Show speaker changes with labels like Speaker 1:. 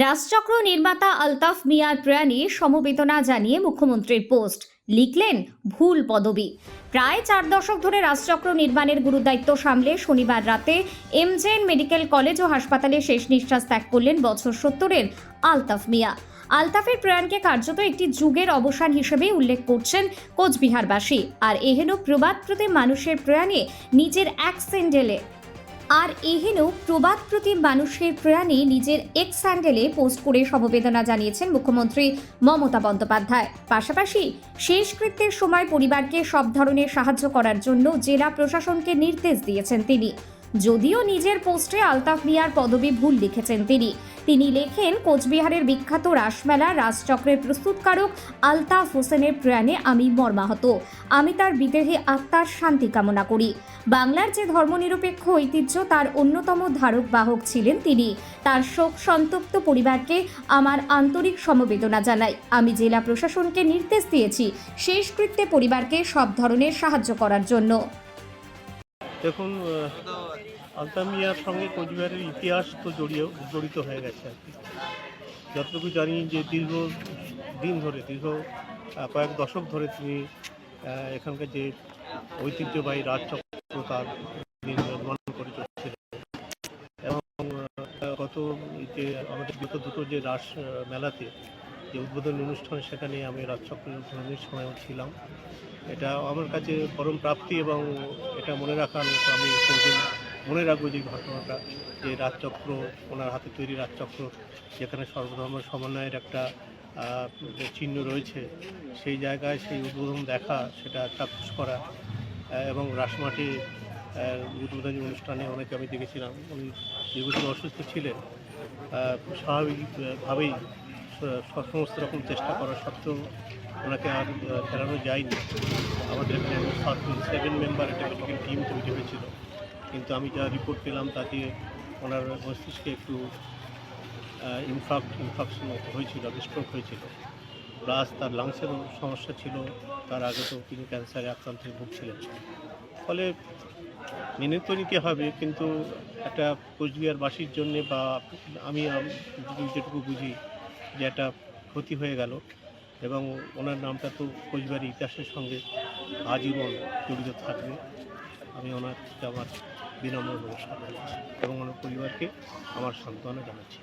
Speaker 1: রাজচক্র নির্মাতা আলতাফ মিয়ার প্রয়াণে সমবেদনা জানিয়ে মুখ্যমন্ত্রীর পোস্ট। লিখলেন, ভুল পদবি। প্রায় চার দশক ধরে রাজচক্র নির্মাণের গুরুদায়িত্ব সামলে শনিবার রাতে এমজেএন মেডিকেল কলেজ ও হাসপাতালে শেষ নিঃশ্বাস ত্যাগ করলেন বছর সত্তরের আলতাফ মিয়া। আলতাফের প্রয়াণকে কার্যত একটি যুগের অবসান হিসেবে উল্লেখ করছেন কোচবিহারবাসী। আর এহেন প্রবাদপ্রতি মানুষের প্রয়াণে নিজের এক স্যান্ডেলে আর এহেন প্রবাদ প্রতিম মানুষের প্রাণে নিজের এক্স স্যান্ডেলে পোস্ট করে সমবেদনা জানিয়েছেন মুখ্যমন্ত্রী মমতা বন্দ্যোপাধ্যায়। পাশাপাশি শেষকৃত্যের সময় পরিবারকে সব ধরনের সাহায্য করার জন্য জেলা প্রশাসনকে নির্দেশ দিয়েছেন তিনি। যদিও নিজের পোস্টে আলতাফ মিয়ার পদবি ভুল লিখেছেন তিনি। তিনি লেখেন, কোচবিহারের বিখ্যাত রাসমেলা রাজচক্রের প্রস্তুতকারক আলতাফ হোসেনের প্রয়াণে আমি মর্মাহত। আমি তার বিদেহী আত্মার শান্তি কামনা করি। বাংলার যে ধর্মনিরপেক্ষ ঐতিহ্য, তার অন্যতম ধারক বাহক ছিলেন তিনি। তার শোক সন্তপ্ত পরিবারকে আমার আন্তরিক সমবেদনা জানাই। আমি জেলা প্রশাসনকে নির্দেশ দিয়েছি শেষকৃত্যে পরিবারকে সব ধরনের সাহায্য করার জন্য।
Speaker 2: দেখুন আলতামিয়ার সঙ্গে কোচবিহারের ইতিহাস তো জড়িয়ে জড়িত হয়ে গেছে আর কি। যতটুকু জানি যে দীর্ঘ দিন ধরে, দীর্ঘ কয়েক দশক ধরে তিনি এখানকার যে ঐতিহ্যবাহী রাজচক্র তার নির্মাণ করে চলছিলেন। এবং গত যে আমাদের বিগত দুটো যে রাস মেলাতে যে উদ্বোধনী অনুষ্ঠান, সেখানে আমি রাজচক্রের উদ্বোধনের সময়ও ছিলাম। এটা আমার কাছে পরম প্রাপ্তি এবং এটা মনে রাখার মতো আমি কোনোদিন মনে রাখব যে ঘটনাটা, যে রাজচক্র, ওনার হাতে তৈরি রাজচক্র, যেখানে সর্বধর্ম সমন্বয়ের একটা চিহ্ন রয়েছে, সেই জায়গায় সেই উদ্বোধন দেখা, সেটা চাক্ষুষ করা এবং রাসমাটি উদ্বোধনী অনুষ্ঠানে অনেকে আমি দেখেছিলাম। উনি দীর্ঘদিন অসুস্থ ছিলেন। স্বাভাবিকভাবেই সমস্ত রকম চেষ্টা করা সত্ত্বেও ওনাকে আর ফেরানো যায়নি। আমাদের এখানে সেভেন মেম্বার একটা মেডিকেল টিম তৈরি হয়েছিল কিন্তু আমি যা রিপোর্ট পেলাম, তাতে ওনার মস্তিষ্কে একটু ইনফাক্ট ইনফাকশন হয়েছিল স্ট্রোক হয়েছিল। প্লাস তার লাংসের সমস্যা ছিল, তার আগে তো তিনি ক্যান্সারে আক্রান্ত হয়ে ভুগছিলেন। ফলে মেনে তো নিতে হবে, কিন্তু একটা কোচবিহারবাসীর জন্যে বা আমি যেটুকু বুঝি যে একটা ক্ষতি হয়ে গেল এবং ওনার নামটা তো পরিবারের ইতিহাসের সঙ্গে আজীবন জড়িত থাকবে। আমি ওনার আমার বিনম্র জানাচ্ছি এবং ওনার পরিবারকে আমার সান্ত্বনা জানাচ্ছি।